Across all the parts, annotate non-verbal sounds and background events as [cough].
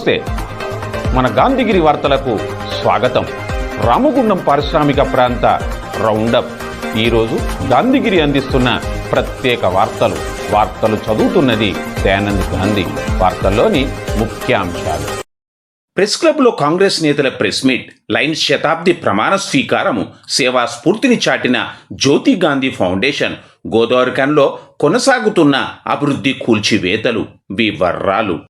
నమస్తే. మన గాంధీగిరి వార్తలకు స్వాగతం. రామగుండం పారిశ్రామిక ప్రాంత రౌండప్. ఈరోజు గాంధీగిరి అందిస్తున్న ప్రత్యేక వార్తలు. వార్తలు చదువుతున్నది దయానంద్ గాంధీ. వార్తల్లోని ముఖ్యాంశాలు. ప్రెస్ క్లబ్లో కాంగ్రెస్ నేతల ప్రెస్ మీట్. లైన్ శతాబ్ది ప్రమాణ స్వీకారము. సేవా స్ఫూర్తిని చాటిన జ్యోతి గాంధీ ఫౌండేషన్. గోదావరికంలో కొనసాగుతున్న అభివృద్ధి కూల్చివేతలు. వివర్రాలు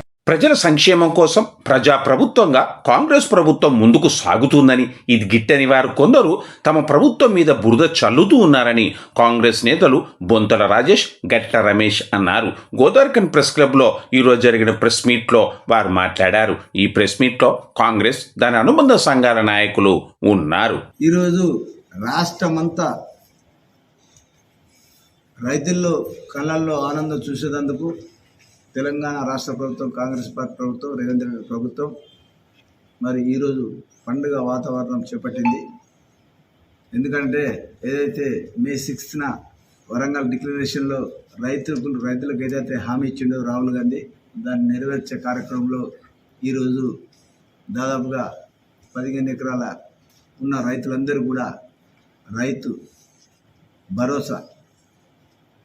ప్రజల సంక్షేమం కోసం ప్రజా ప్రభుత్వంగా కాంగ్రెస్ ప్రభుత్వం ముందుకు సాగుతుందని ఇది గిట్టని వారు కొందరు తమ ప్రభుత్వం మీద బురద చల్లుతూ ఉన్నారని కాంగ్రెస్ నేతలు బొంతల రాజేష్ గట్ట రమేష్ అన్నారు. గోదార్కన్ ప్రెస్ క్లబ్లో ఈరోజు జరిగిన ప్రెస్ మీట్లో వారు మాట్లాడారు. ఈ ప్రెస్ మీట్లో కాంగ్రెస్ దాని అనుబంధ సంఘాల నాయకులు ఉన్నారు. ఈరోజు రాష్ట్రమంతా రైతుల్లో కళ్ళల్లో ఆనందం చూసేటందుకు తెలంగాణ రాష్ట్ర ప్రభుత్వం కాంగ్రెస్ పార్టీ ప్రభుత్వం రేవంత్ రెడ్డి ప్రభుత్వం మరి ఈరోజు పండుగ వాతావరణం చేపట్టింది. ఎందుకంటే ఏదైతే మే సిక్స్త్న వరంగల్ డిక్లరేషన్లో రైతులకు రైతులకు ఏదైతే హామీ ఇచ్చిండో రాహుల్ గాంధీ దాన్ని నెరవేర్చే కార్యక్రమంలో ఈరోజు దాదాపుగా పదిహేను ఎకరాల ఉన్న రైతులందరూ కూడా రైతు భరోసా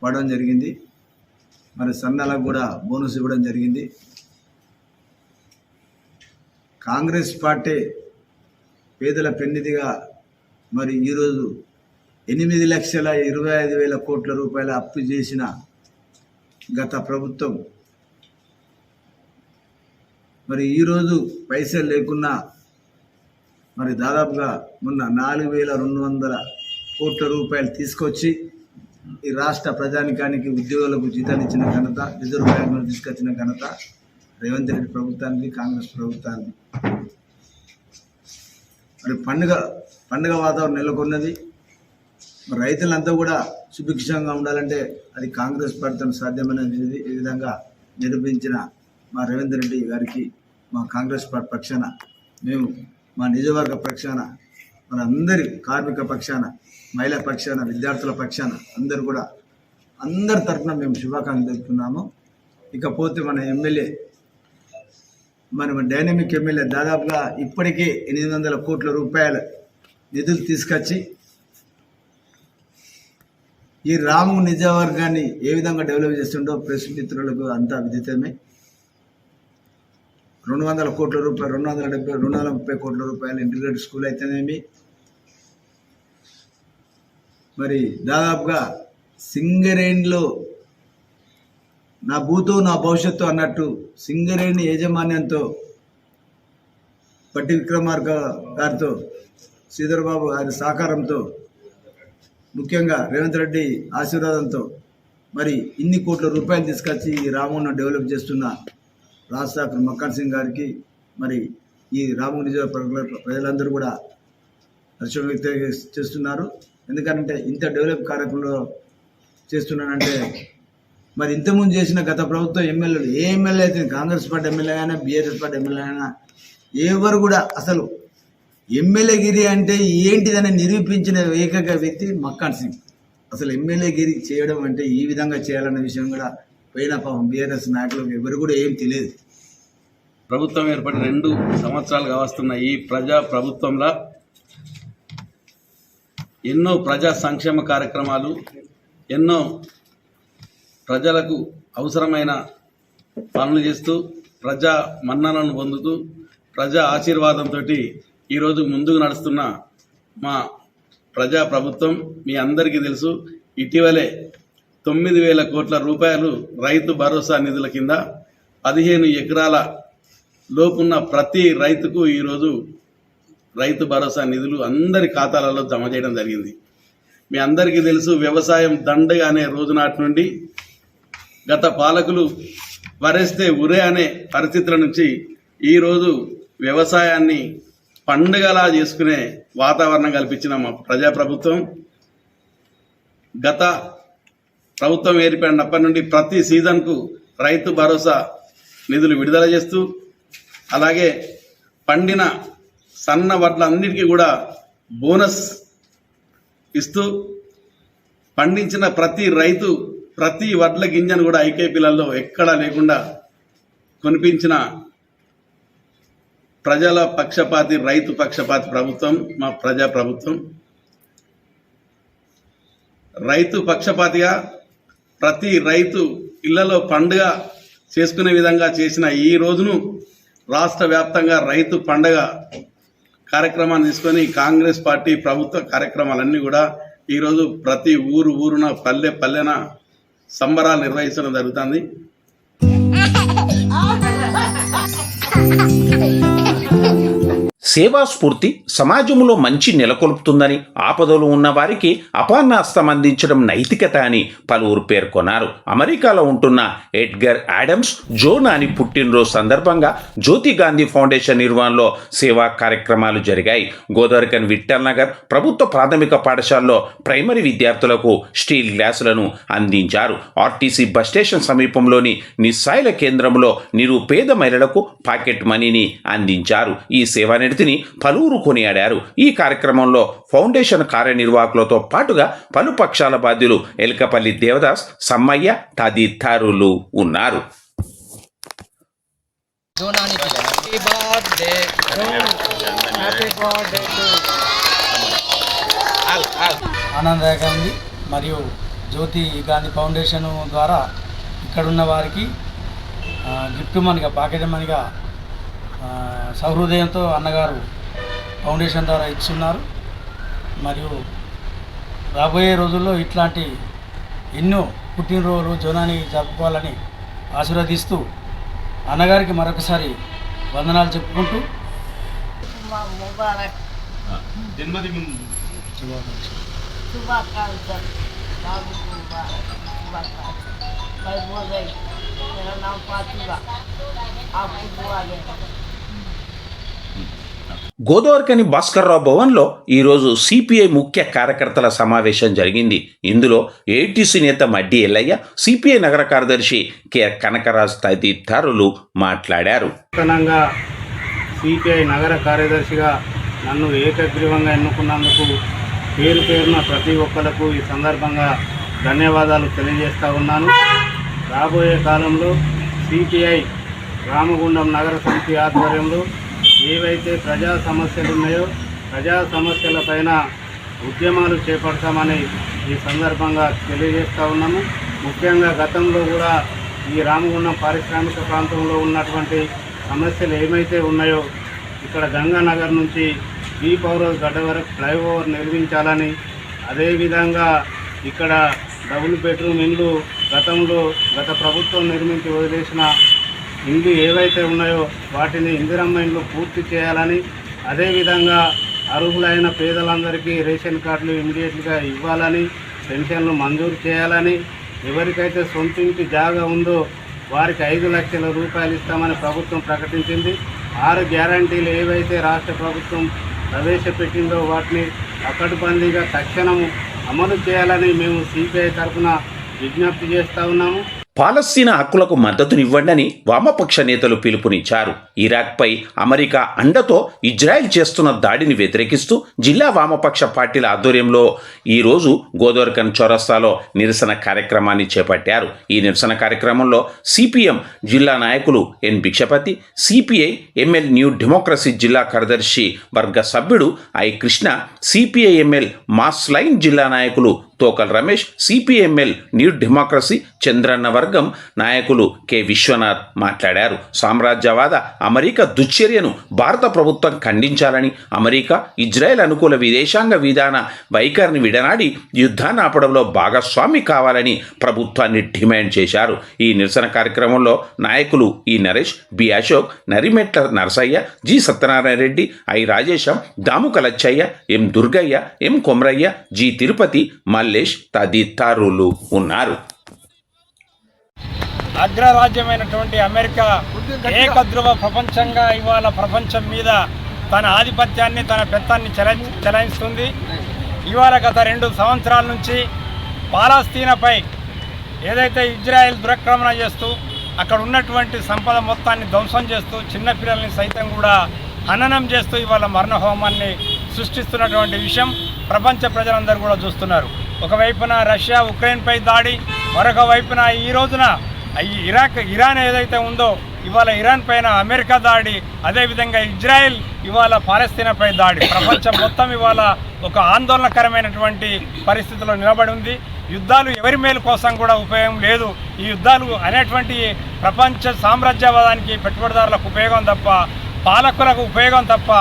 పడడం జరిగింది. మరి సన్నలకు కూడా బోనస్ ఇవ్వడం జరిగింది. కాంగ్రెస్ పార్టీ పేదల పెన్నిధిగా మరి ఈరోజు ఎనిమిది లక్షల ఇరవై ఐదు వేల కోట్ల రూపాయల అప్పు చేసిన గత ప్రభుత్వం. మరి ఈరోజు పైసలు లేకున్నా మరి దాదాపుగా మొన్న నాలుగు వేల రెండు వందల కోట్ల రూపాయలు తీసుకొచ్చి ఈ రాష్ట్ర ప్రజానికానికి ఉద్యోగులకు జీతాలు ఇచ్చిన ఘనత రిజర్వ్ బ్యాంకును తీసుకొచ్చిన ఘనత రేవంత్ రెడ్డి ప్రభుత్వానికి కాంగ్రెస్ ప్రభుత్వానికి. మరి పండుగ పండుగ వాతావరణం నెలకొన్నది. మరి రైతులంతా కూడా సుభిక్షంగా ఉండాలంటే అది కాంగ్రెస్ పార్టీతో సాధ్యమైనది. ఈ విధంగా నిరూపించిన మా రేవంత్ రెడ్డి గారికి మా కాంగ్రెస్ పార్టీ పక్షాన మేము మా నిజవర్గ పక్షాన మన అందరి కార్మిక పక్షాన మహిళా పక్షాన విద్యార్థుల పక్షాన అందరు కూడా అందరి తరఫున మేము శుభాకాంక్షలు తెలుపుతున్నాము. ఇకపోతే మన ఎమ్మెల్యే మన డైనమిక్ ఎమ్మెల్యే దాదాపుగా ఇప్పటికే ఎనిమిది వందల కోట్ల రూపాయల నిధులు తీసుకొచ్చి ఈ రాము నిజవర్గాన్ని ఏ విధంగా డెవలప్ చేస్తుండో ప్రెస్ మిత్రులకు అంతా విదితమే. రెండు వందల కోట్ల రూపాయలు రెండు వందల డెబ్బై రెండు వందల ముప్పై కోట్ల రూపాయలు ఇంటిగ్రేటెడ్ స్కూల్ అయితేనేమి? మరి దాదాపుగా సింగరేణిలో నా భూతో నా భవిష్యత్తు అన్నట్టు సింగరేణి యాజమాన్యంతో పట్టి విక్రమార్క గారితో శ్రీధర్బాబు గారి సహకారంతో ముఖ్యంగా రేవంత్ రెడ్డి ఆశీర్వాదంతో మరి ఇన్ని కోట్ల రూపాయలు తీసుకొచ్చి ఈ రామును డెవలప్ చేస్తున్న రాజశేఖర్ మక్కన్ సింగ్ గారికి మరి ఈ రాము నియోజకవర్గ ప్రజలందరూ కూడా హర్షం వ్యక్తం చేస్తున్నారు. ఎందుకంటే ఇంత డెవలప్ కార్యక్రమంలో చేస్తున్నానంటే మరి ఇంతకుముందు చేసిన గత ప్రభుత్వం ఎమ్మెల్యేలు ఏ ఎమ్మెల్యే అయితే కాంగ్రెస్ పార్టీ ఎమ్మెల్యే అయినా బీఆర్ఎస్ పార్టీ ఎమ్మెల్యే అయినా ఎవరు కూడా అసలు ఎమ్మెల్యేగిరి అంటే ఏంటిదని నిరూపించిన ఏకైక వ్యక్తి మక్కాన్ సింగ్. అసలు ఎమ్మెల్యేగిరి చేయడం అంటే ఈ విధంగా చేయాలన్న విషయం కూడా పోయిన పాపం బీఆర్ఎస్ నాయకులకు ఎవరు కూడా ఏం తెలియదు. ప్రభుత్వం ఏర్పడి రెండు సంవత్సరాలుగా వస్తున్న ఈ ప్రజా ప్రభుత్వంలో ఎన్నో ప్రజా సంక్షేమ కార్యక్రమాలు ఎన్నో ప్రజలకు అవసరమైన పనులు చేస్తూ ప్రజా మన్ననను పొందుతూ ప్రజా ఆశీర్వాదంతో ఈరోజు ముందుకు నడుస్తున్న మా ప్రజా ప్రభుత్వం మీ అందరికీ తెలుసు. ఇటీవలే తొమ్మిది వేల కోట్ల రూపాయలు రైతు భరోసా నిధుల కింద పదిహేను ఎకరాల లోపున్న ప్రతి రైతుకు ఈరోజు రైతు భరోసా నిధులు అందరి ఖాతాలలో జమ చేయడం జరిగింది. మీ అందరికీ తెలుసు వ్యవసాయం దండగ అనే రోజు నాటి నుండి గత పాలకులు వరేస్తే ఉరే అనే పరిస్థితుల నుంచి ఈరోజు వ్యవసాయాన్ని పండుగలా చేసుకునే వాతావరణం కల్పించిన మా ప్రజాప్రభుత్వం గత ప్రభుత్వం ఏర్పడినప్పటి నుండి ప్రతి సీజన్కు రైతు భరోసా నిధులు విడుదల చేస్తూ అలాగే పండిన సన్న వడ్లన్నిటికీ కూడా బోనస్ ఇస్తూ పండించిన ప్రతి రైతు ప్రతి వడ్ల గింజను కూడా ఐకేపీలలో ఎక్కడా లేకుండా కొనిపించిన ప్రజల పక్షపాతి రైతు పక్షపాతి ప్రభుత్వం మా ప్రజా ప్రభుత్వం. రైతు పక్షపాతిగా ప్రతి రైతు ఇళ్ళలో పండుగ చేసుకునే విధంగా చేసిన ఈ రోజును రాష్ట్ర వ్యాప్తంగా రైతు పండగ కార్యక్రమాన్ని తీసుకొని కాంగ్రెస్ పార్టీ ప్రభుత్వ కార్యక్రమాలన్నీ కూడా ఈరోజు ప్రతి ఊరు ఊరున పల్లె పల్లెన సంబరాలు నిర్వహించడం జరుగుతుంది. [laughs] [laughs] సేవా స్ఫూర్తి సమాజంలో మంచి నెలకొల్పుతుందని ఆపదలు ఉన్న వారికి అపాన్నాస్తం అందించడం నైతికత అని పలువురు పేర్కొన్నారు. అమెరికాలో ఉంటున్న ఎడ్గర్ యాడమ్స్ జో నాని పుట్టినరోజు సందర్భంగా జ్యోతి గాంధీ ఫౌండేషన్ నిర్వహణలో సేవా కార్యక్రమాలు జరిగాయి. గోదావరికన్ విఠల్ నగర్ ప్రభుత్వ ప్రాథమిక పాఠశాలలో ప్రైమరీ విద్యార్థులకు స్టీల్ గ్లాసులను అందించారు. ఆర్టీసీ బస్ స్టేషన్ సమీపంలోని నిస్సాయిల కేంద్రంలో నిరుపేద మహిళలకు పాకెట్ మనీని అందించారు. ఈ సేవానిరతిని పలువురు కొనియాడారు. ఈ కార్యక్రమంలో ఫౌండేషన్ కార్యనిర్వాహకులతో పాటుగా పలు పక్షాల బాధ్యులు ఎలకపల్లి దేవదాస్ సమ్మయ్య తదితరులు ఉన్నారు. ఆనందదాయకంగా ఉంది మరియు జ్యోతి గాంధీ ఫౌండేషన్ ద్వారా ఇక్కడున్న వారికి గిఫ్ట్ మనీగా పాకెట్ మనీగా సహృదయంతో అన్నగారు ఫౌండేషన్ ద్వారా ఇస్తున్నారు మరియు రాబోయే రోజుల్లో ఇట్లాంటి ఎన్నో పుట్టినరోజు జోనాన్ని జరుపుకోవాలని ఆశీర్వదిస్తూ అన్నగారికి మరొకసారి వందనాలు చెప్పుకుంటూ శుభాకాంక్షలు. గోదావరికని భాస్కర్రావు భవన్లో ఈరోజు సిపిఐ ముఖ్య కార్యకర్తల సమావేశం జరిగింది. ఇందులో ఏటీసీ నేత మడ్డి ఎల్లయ్య సిపిఐ నగర కార్యదర్శి కె కనకరాజ్ తదితరులు మాట్లాడారు. నూతనంగా సిపిఐ నగర కార్యదర్శిగా నన్ను ఏకగ్రీవంగా ఎన్నుకున్నందుకు పేరు పేరున ప్రతి ఒక్కరకు ఈ సందర్భంగా ధన్యవాదాలు తెలియజేస్తా ఉన్నాను. రాబోయే కాలంలో సిపిఐ రామగుండం నగర సమితి ఆధ్వర్యంలో ఏవైతే ప్రజా సమస్యలు ఉన్నాయో ప్రజా సమస్యలపైన ఉద్యమాలు చేపడతామని ఈ సందర్భంగా తెలియజేస్తూ ఉన్నాము. ముఖ్యంగా గతంలో కూడా ఈ రామగుండం పారిశ్రామిక ప్రాంతంలో ఉన్నటువంటి సమస్యలు ఏమైతే ఉన్నాయో ఇక్కడ గంగానగర్ నుంచి బీ పౌరస్ గడ్డ వరకు ఫ్లైఓవర్ నిర్మించాలని అదేవిధంగా ఇక్కడ డబుల్ బెడ్రూమ్ ఇండ్లు గతంలో గత ప్రభుత్వం నిర్మించి వదిలేసిన ఇండ్లు ఏవైతే ఉన్నాయో వాటిని ఇందిరమ్మ ఇండ్లు పూర్తి చేయాలని అదేవిధంగా అర్హులైన పేదలందరికీ రేషన్ కార్డులు ఇమీడియట్గా ఇవ్వాలని పెన్షన్లు మంజూరు చేయాలని ఎవరికైతే సొంత ఇంటి జాగా ఉందో వారికి ఐదు లక్షల రూపాయలు ఇస్తామని ప్రభుత్వం ప్రకటించింది. ఆరు గ్యారంటీలు ఏవైతే రాష్ట్ర ప్రభుత్వం ప్రవేశపెట్టిందో వాటిని అక్కడిబందీగా తక్షణం అమలు చేయాలని మేము సిపిఐ తరఫున విజ్ఞప్తి చేస్తూ ఉన్నాము. పాలస్తీనా హక్కులకు మద్దతునివ్వండని వామపక్ష నేతలు పిలుపునిచ్చారు. ఇరాక్పై అమెరికా అండతో ఇజ్రాయెల్ చేస్తున్న దాడిని వ్యతిరేకిస్తూ జిల్లా వామపక్ష పార్టీల ఆధ్వర్యంలో ఈరోజు గోదోర్కన్ చౌరస్తాలో నిరసన కార్యక్రమాన్ని చేపట్టారు. ఈ నిరసన కార్యక్రమంలో సిపిఎం జిల్లా నాయకులు N Bhikshapathi CPI ML New Democracy జిల్లా కార్యదర్శి వర్గ సభ్యుడు I Krishna CPI ML Mass Line జిల్లా నాయకులు Tokal Ramesh CPML New Democracy Chandranna వర్గం నాయకులు కె. విశ్వనాథ్ మాట్లాడారు. సామ్రాజ్యవాద అమెరికా దుశ్చర్యను భారత ప్రభుత్వం ఖండించాలని అమెరికా ఇజ్రాయెల్ అనుకూల విదేశాంగ విధాన వైఖరిని విడనాడి యుద్ధాన్ని ఆపడంలో భాగస్వామి కావాలని ప్రభుత్వాన్ని డిమాండ్ చేశారు. ఈ నిరసన కార్యక్రమంలో నాయకులు E Naresh B. Ashok Narimetla Narasaiah G. Satyanarayana Reddy I. Rajesham Damukalachaiah M. Durgaiah M. Komaraiah G. Tirupati Mal Mallesh తదితరులు ఉన్నారు. అగ్రరాజ్యమైనటువంటి అమెరికా ఏకద్రువ ప్రపంచంగా ఇవాళ ప్రపంచం మీద తన ఆధిపత్యాన్ని తన పెత్తాన్ని చెలాయిస్తుంది. ఇవాళ గత రెండు సంవత్సరాల నుంచి పాలస్తీనపై ఏదైతే ఇజ్రాయెల్ దురక్రమణ చేస్తూ అక్కడ ఉన్నటువంటి సంపద మొత్తాన్ని ధ్వంసం చేస్తూ చిన్నపిల్లల్ని సైతం కూడా హననం చేస్తూ ఇవాళ మరణ హోమాన్ని సృష్టిస్తున్నటువంటి విషయం ప్రపంచ ప్రజలందరూ కూడా చూస్తున్నారు. ఒకవైపున రష్యా ఉక్రెయిన్పై దాడి మరొక వైపున ఈ రోజున ఈ ఇరాక్ ఇరాన్ ఏదైతే ఉందో ఇవాళ ఇరాన్ పైన అమెరికా దాడి అదేవిధంగా ఇజ్రాయెల్ ఇవాళ పాలస్తీనాపై దాడి. ప్రపంచం మొత్తం ఇవాళ ఒక ఆందోళనకరమైనటువంటి పరిస్థితిలో నిలబడి ఉంది. యుద్ధాలు ఎవరి మేలు కోసం కూడా ఉపయోగం లేదు. ఈ యుద్ధాలు అనేటువంటి ప్రపంచ సామ్రాజ్యవాదానికి పెట్టుబడిదారులకు ఉపయోగం తప్ప పాలకులకు ఉపయోగం తప్ప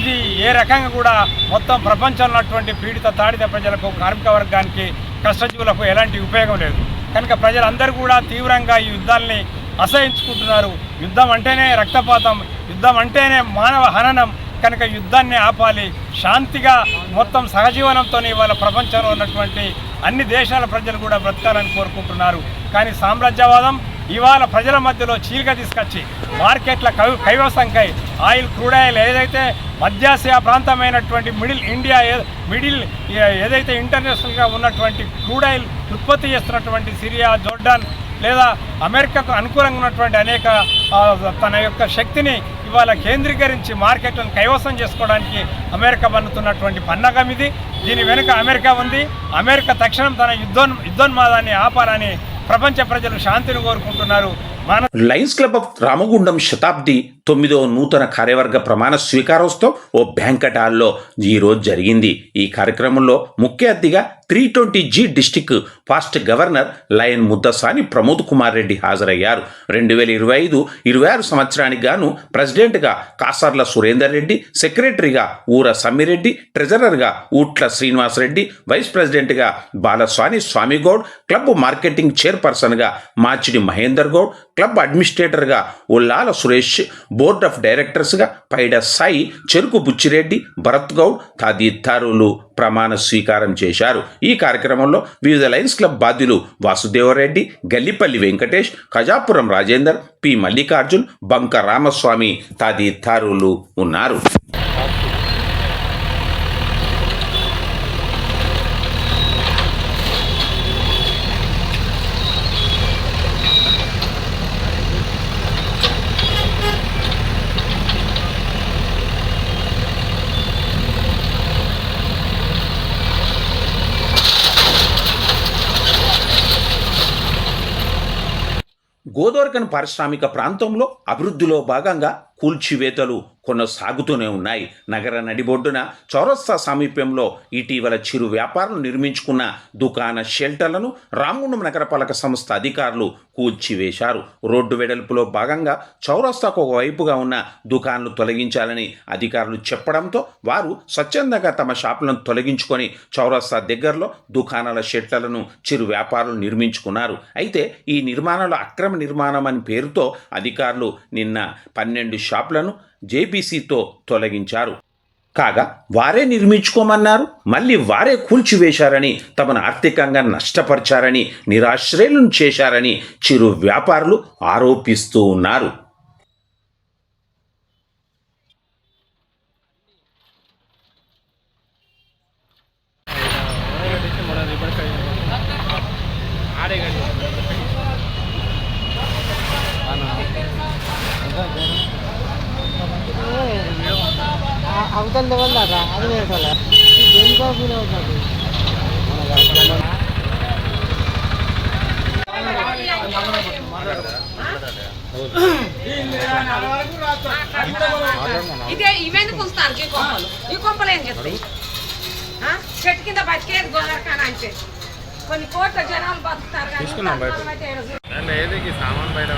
ఇది ఏ రకంగా కూడా మొత్తం ప్రపంచంలో ఉన్నటువంటి పీడిత తాడిత ప్రజలకు కార్మిక వర్గానికి కష్టజీవులకు ఎలాంటి ఉపయోగం లేదు. కనుక ప్రజలందరూ కూడా తీవ్రంగా ఈ యుద్ధాల్ని అసహించుకుంటున్నారు. యుద్ధం అంటేనే రక్తపాతం యుద్ధం అంటేనే మానవ హననం. కనుక యుద్ధాన్ని ఆపాలి. శాంతిగా మొత్తం సహజీవనంతో ఇవాళ ప్రపంచంలో ఉన్నటువంటి అన్ని దేశాల ప్రజలు కూడా బ్రతకాలని కోరుకుంటున్నారు. కానీ సామ్రాజ్యవాదం ఇవాళ ప్రజల మధ్యలో చీలిక తీసుకొచ్చి మార్కెట్ల కై కైవసంకై ఆయిల్ క్రూడ్ ఆయిల్ ఏదైతే మధ్యాసియా ప్రాంతమైనటువంటి మిడిల్ ఇండియా ఏ- మిడిల్ ఏదైతే ఇంటర్నేషనల్గా ఉన్నటువంటి క్రూడ్ ఆయిల్ ఉత్పత్తి చేస్తున్నటువంటి సిరియా జోర్డాన్ లేదా అమెరికాకు అనుకూలంగా ఉన్నటువంటి అనేక తన యొక్క శక్తిని ఇవాళ కేంద్రీకరించి మార్కెట్లను కైవసం చేసుకోవడానికి అమెరికా పన్నుతున్నటువంటి పన్నగం ఇది. దీని వెనుక అమెరికా ఉంది. అమెరికా తక్షణం తన యుద్ధోన్ యుద్ధోన్మాదాన్ని ఆపాలని ప్రపంచ ప్రజలు శాంతిని కోరుకుంటున్నారు. మన Lions Club of Ramagundam Shatabdi తొమ్మిదో నూతన కార్యవర్గ ప్రమాణ స్వీకారోత్సవం ఓ బ్యాంకట్ హాల్లో ఈరోజు జరిగింది. ఈ కార్యక్రమంలో ముఖ్య అతిథిగా three twenty G district past governor Lion Muddasani Pramod Kumar Reddy హాజరయ్యారు. రెండు వేల ఇరవై ఐదు ఇరవై ఆరు సంవత్సరానికి గాను ప్రెసిడెంట్గా కాసర్ల సురేందర్ రెడ్డి సెక్రటరీగా ఊర సమ్మిరెడ్డి ట్రెజరర్గా ఊట్ల శ్రీనివాసరెడ్డి వైస్ ప్రెసిడెంట్గా బాలస్వామి స్వామిగౌడ్ క్లబ్ మార్కెటింగ్ చైర్పర్సన్గా మాచిడి మహేందర్ గౌడ్ క్లబ్ అడ్మినిస్ట్రేటర్గా ఉల్లాల సురేష్ బోర్డ్ ఆఫ్ డైరెక్టర్స్గా పైడ సాయి చెరుకు బుచ్చిరెడ్డి భరత్ గౌడ్ తదితరులు ప్రమాణ స్వీకారం చేశారు. ఈ కార్యక్రమంలో వివిధ లయన్స్ క్లబ్ బాధ్యులు వాసుదేవరెడ్డి గల్లిపల్లి వెంకటేష్ ఖజాపురం రాజేందర్ పి మల్లికార్జున్ బంక రామస్వామి తదితరులు ఉన్నారు. గోదోర్గన్ పారిశ్రామిక ప్రాంతంలో అభివృద్ధిలో భాగంగా కూల్చివేతలు కొనసాగుతూనే ఉన్నాయి. నగర నడిబొడ్డున చౌరస్తా సమీపంలో ఇటీవల చిరు వ్యాపారులు నిర్మించుకున్న దుకాణ షెల్టర్లను రామగుండం నగరపాలక సంస్థ అధికారులు కూల్చివేశారు. రోడ్డు వెడల్పులో భాగంగా చౌరస్తాకు ఒకవైపుగా ఉన్న దుకాణాలు తొలగించాలని అధికారులు చెప్పడంతో వారు స్వచ్ఛందంగా తమ షాపులను తొలగించుకొని చౌరస్తా దగ్గరలో దుకాణాల షెల్టర్లను చిరు వ్యాపారులు నిర్మించుకున్నారు. అయితే ఈ నిర్మాణాలు అక్రమ నిర్మాణం అని పేరుతో అధికారులు నిన్న పన్నెండు షాపులను జేబీసీతో తొలగించారు. కాగా వారే నిర్మించుకోమన్నారు మళ్ళీ వారే కూల్చివేశారని తమను ఆర్థికంగా నష్టపరిచారని నిరాశ్రయులను చేశారని చిరు వ్యాపారులు ఆరోపిస్తూ ఉన్నారు. లెవెల్ దాకా అది వేసాల అవుతుంది ఇదే ఇవెందుకు ఉంచుతారు ఈ కొంపలు. ఈ కొంపలు ఏం చెప్తాయి ఆ? చెట్టు కింద బతికేది గోదరకాన అంటే కొన్ని కోట్ల జనాలు బతుకుతారు కానీ సామాన్ బయట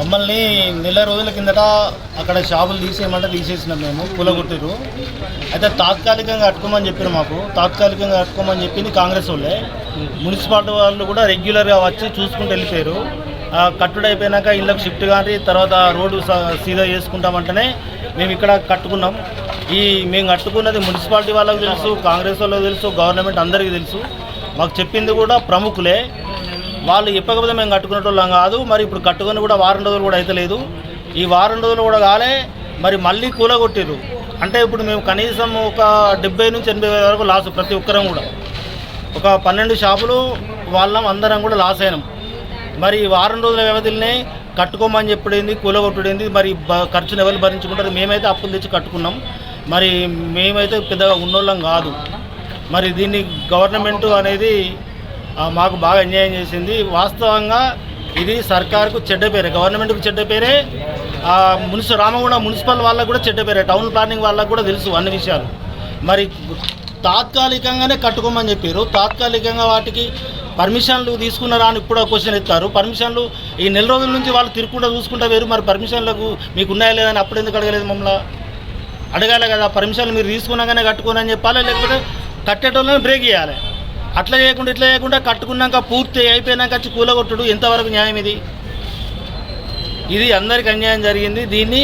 మమ్మల్ని నెల రోజుల కిందట అక్కడ షాపులు తీసేయమంటే తీసేసినాం మేము కూలగొట్టిరు అయితే తాత్కాలికంగా కట్టుకోమని చెప్పారు మాకు. తాత్కాలికంగా కట్టుకోమని చెప్పింది కాంగ్రెస్ వాళ్ళే. మున్సిపాలిటీ వాళ్ళు కూడా రెగ్యులర్గా వచ్చి చూసుకుంటూ వెళ్ళిపోయారు ఆ, కట్టుడు అయిపోయినాక ఇళ్ళకి షిఫ్ట్ కానీ తర్వాత రోడ్డు స- సీదా చేసుకుంటామంటేనే మేము ఇక్కడ కట్టుకున్నాం. ఈ మేము కట్టుకున్నది మున్సిపాలిటీ వాళ్ళకి తెలుసు కాంగ్రెస్ వాళ్ళకి తెలుసు గవర్నమెంట్ అందరికీ తెలుసు. మాకు చెప్పింది కూడా ప్రముఖులే. వాళ్ళు ఇప్పకపోతే మేము కట్టుకునేటోళ్ళం కాదు. మరి ఇప్పుడు కట్టుకొని కూడా వారం రోజులు కూడా అయితలేదు ఈ వారం రోజులు కూడా కాలే మరి మళ్ళీ కూలగొట్టిర్రు. అంటే ఇప్పుడు మేము కనీసం ఒక డెబ్బై నుంచి ఎనభై వేల వరకు లాస్ ప్రతి ఒక్కరం కూడా. ఒక పన్నెండు షాపులు వాళ్ళం అందరం కూడా లాస్ అయినాం. మరి వారం రోజుల వ్యవధిలోనే కట్టుకోమని చెప్పడింది కూలగొట్టుడైంది మరి ఖర్చును ఎవరు భరించుకుంటారు? మేమైతే అప్పులు తెచ్చి కట్టుకున్నాం. మరి మేమైతే పెద్దగా ఉన్నోళ్ళం కాదు. మరి దీన్ని గవర్నమెంట్ అనేది మాకు బాగా అన్యాయం చేసింది. వాస్తవంగా ఇది సర్కార్కు చెడ్డ పేరే గవర్నమెంట్కు చెడ్డ పేరే. మున్సి రామగుండ మున్సిపల్ వాళ్ళకు కూడా చెడ్డ పేరే టౌన్ ప్లానింగ్ వాళ్ళకు కూడా తెలుసు అన్ని విషయాలు. మరి తాత్కాలికంగానే కట్టుకోమని చెప్పారు. తాత్కాలికంగా వాటికి పర్మిషన్లు తీసుకున్నారా అని ఇప్పుడు క్వశ్చన్ ఇస్తారు పర్మిషన్లు ఈ నెల రోజుల నుంచి వాళ్ళు తిరుక్కుంటూ చూసుకుంటా వేరు. మరి పర్మిషన్లకు మీకు ఉన్నాయా లేదని అప్పుడు ఎందుకు అడగలేదు మమ్మల్ని? అడగాలి కదా పర్మిషన్లు మీరు తీసుకున్నాగానే కట్టుకోనని చెప్పాలి? లేకపోతే కట్టేటోళ్ళని బ్రేక్ చేయాలి. అట్లా చేయకుండా ఇట్లా చేయకుండా కట్టుకున్నాక పూర్తి అయిపోయినాక వచ్చి కూలగొట్టుడు ఎంతవరకు న్యాయం ఇది? ఇది అందరికి అన్యాయం జరిగింది. దీన్ని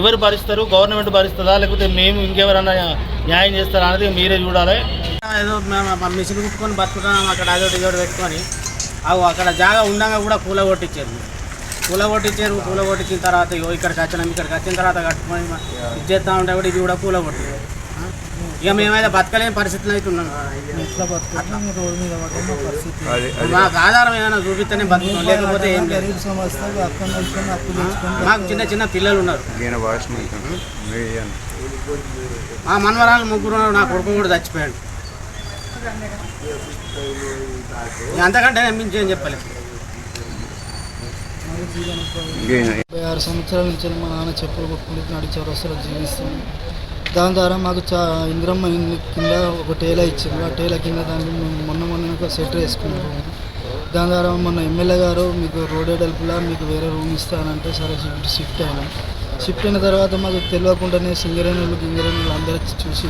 ఎవరు భరిస్తారు? గవర్నమెంట్ భరిస్తుందా? లేకపోతే మేము ఇంకెవరన్నా న్యాయం చేస్తారా అనేది మీరే చూడాలి. ఏదో మేము మిషన్ కుట్టుకొని బతుకుతున్నాం అక్కడ అదొకటి ఇదొకటి పెట్టుకొని అవు అక్కడ జాగా ఉండగా కూడా కూల కొట్టించారు కూల కొట్టించారు కూల కొట్టించిన తర్వాత ఇగో ఇక్కడికి వచ్చినాం ఇక్కడికి వచ్చిన తర్వాత కట్టుకొని మ- ఇది చేస్తా ఉంటే కూడా ఇది కూడా కూల కొట్టింది ఇక మేమైతే బతకలేని పరిస్థితులు అయితే ఉన్నాం. మాకు ఆధారం ఏమైనా చూపిస్తేనే బతుకుతాం. లేకపోతే ఏం లేదు. మాకు చిన్న చిన్న పిల్లలు ఉన్నారు. మా మనవరాలు ముగ్గురు ఉన్నారు, నా కొడుకు కూడా చచ్చిపోయాడు. ఇక అంతకంటే మించి ఏం చెప్పలేదు ఆరు సంవత్సరాల నుంచి మా నాన్న చెప్పులు కొట్టుకుంటూ నడిచే వరుసలో జీవిస్తాం దాని ద్వారా మాకు చా ఇంద్రమ్మ కింద ఒక టేలా ఇచ్చింది ఆ టేలా కింద దానికి మేము మొన్న మొన్న ఒక సెట్ వేసుకున్నాము. దాని ద్వారా మొన్న ఎమ్మెల్యే గారు మీకు రోడ్ ఎడల్పులా మీకు వేరే రూమ్ ఇస్తానంటే సరే షిఫ్ట్ షిఫ్ట్ అయినా. షిఫ్ట్ అయిన తర్వాత మాకు తెలియకుండానే సింగరేణులు గింగరేణులు అందరూ వచ్చి చూసి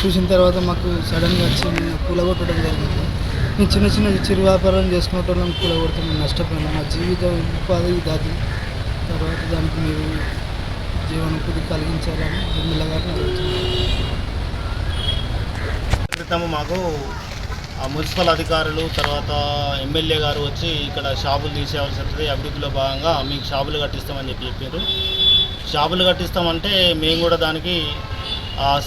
చూసిన తర్వాత మాకు సడన్గా వచ్చి మేము కూలగొట్టడం జరిగింది. మేము చిన్న చిన్న చిరు వ్యాపారం చేసుకునేటోళ్ళం కూలగొడితే మేము నష్టపోయినాం. మా జీవితం ఉపాధి దాది తర్వాత దానికి మీరు జీవనోపాధి కలిగించాలని ఎమ్మెల్యే గారిని క్రితం మాకు మున్సిపల్ అధికారులు తర్వాత ఎమ్మెల్యే గారు వచ్చి ఇక్కడ షాపులు తీసేయాల్సి వస్తుంది అభివృద్ధిలో భాగంగా మీకు షాపులు కట్టిస్తామని చెప్పి చెప్పారు. షాపులు కట్టిస్తామంటే మేము కూడా దానికి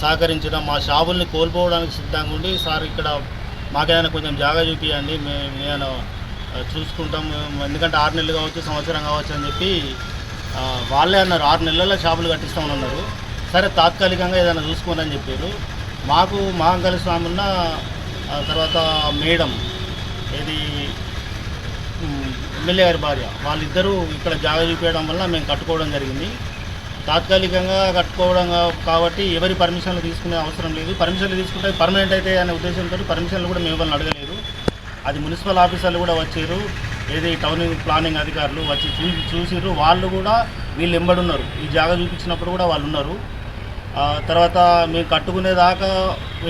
సహకరించడం మా షాపుల్ని కోల్పోవడానికి సిద్ధంగా ఉండి సార్ ఇక్కడ మాకేదైనా కొంచెం జాగా చూపించండి మేము మేము చూసుకుంటాం మేము ఎందుకంటే ఆరు నెలలు కావచ్చు సంవత్సరం కావచ్చు అని చెప్పి వాళ్ళే అన్నారు ఆరు నెలల్లో షాపులు కట్టిస్తామని అన్నారు. సరే తాత్కాలికంగా ఏదైనా చూసుకోమని చెప్పారు. మాకు మహంకాళి స్వామి ఉన్న తర్వాత మేడం ఇది ఎమ్మెల్యే గారి భార్య వాళ్ళిద్దరూ ఇక్కడ జాగ చూపించడం వల్ల మేము కట్టుకోవడం జరిగింది. తాత్కాలికంగా కట్టుకోవడం కాబట్టి ఎవరి పర్మిషన్లు తీసుకునే అవసరం లేదు. పర్మిషన్లు తీసుకుంటే పర్మనెంట్ అయితే అనే ఉద్దేశంతో పర్మిషన్లు కూడా మేము వాళ్ళని అడగలేదు. అది మున్సిపల్ ఆఫీసర్లు కూడా వచ్చారు ఏది టౌన్ ప్లానింగ్ అధికారులు వచ్చి చూ చూసిర్రు. వాళ్ళు కూడా వీళ్ళు ఎంబడున్నారు ఈ జాగా చూపించినప్పుడు కూడా వాళ్ళు ఉన్నారు. తర్వాత మేము కట్టుకునేదాకా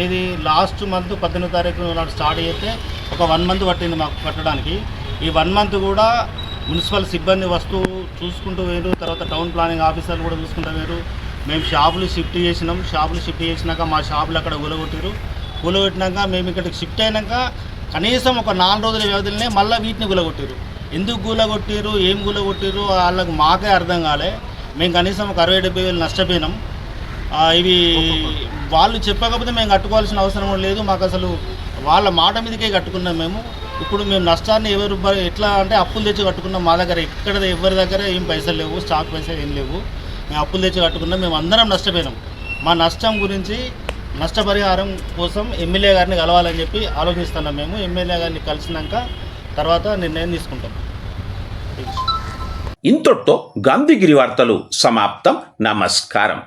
ఇది లాస్ట్ మంత్ పద్దెనిమిది తారీఖు నాడు స్టార్ట్ అయితే ఒక వన్ మంత్ పట్టింది మాకు కట్టడానికి. ఈ వన్ మంత్ కూడా మున్సిపల్ సిబ్బంది వస్తూ చూసుకుంటూ వేరు తర్వాత టౌన్ ప్లానింగ్ ఆఫీసర్లు కూడా చూసుకుంటూ వేరు మేము షాపులు షిఫ్ట్ చేసినాం. షాపులు షిఫ్ట్ చేసినాక మా షాపులు అక్కడ కూలగొట్టారు కూలగొట్టినాక మేము ఇక్కడికి షిఫ్ట్ అయినాక కనీసం ఒక నాలుగు రోజుల వ్యవధిలోనే మళ్ళీ వీటిని గులగొట్టారు ఎందుకు గులగొట్టారు ఏం గులగొట్టారు వాళ్ళకు మాకే అర్థం కాలే. మేము కనీసం ఒక అరవై డెబ్బై వేలు నష్టపోయినాం. ఇవి వాళ్ళు చెప్పకపోతే మేము కట్టుకోవాల్సిన అవసరం లేదు. మాకు అసలు వాళ్ళ మాట మీదకే కట్టుకున్నాం మేము. ఇప్పుడు మేము నష్టాన్ని ఎవరు ఎట్లా అంటే అప్పులు తెచ్చి కట్టుకున్నాం మా దగ్గర. ఎక్కడ ఎవరి దగ్గర ఏం పైసలు లేవు స్టాక్ పైసలు ఏం లేవు. మేము అప్పులు తెచ్చి కట్టుకున్నాం. మేము అందరం నష్టపోయినాం. మా నష్టం గురించి నష్టపరిహారం కోసం ఎమ్మెల్యే గారిని కలవాలని చెప్పి ఆలోచిస్తున్నాం మేము. ఎమ్మెల్యే గారిని కలిసినాక తర్వాత నిర్ణయం తీసుకుంటాం. ఇంతటితో గాంధీగిరి వార్తలు సమాప్తం. నమస్కారం.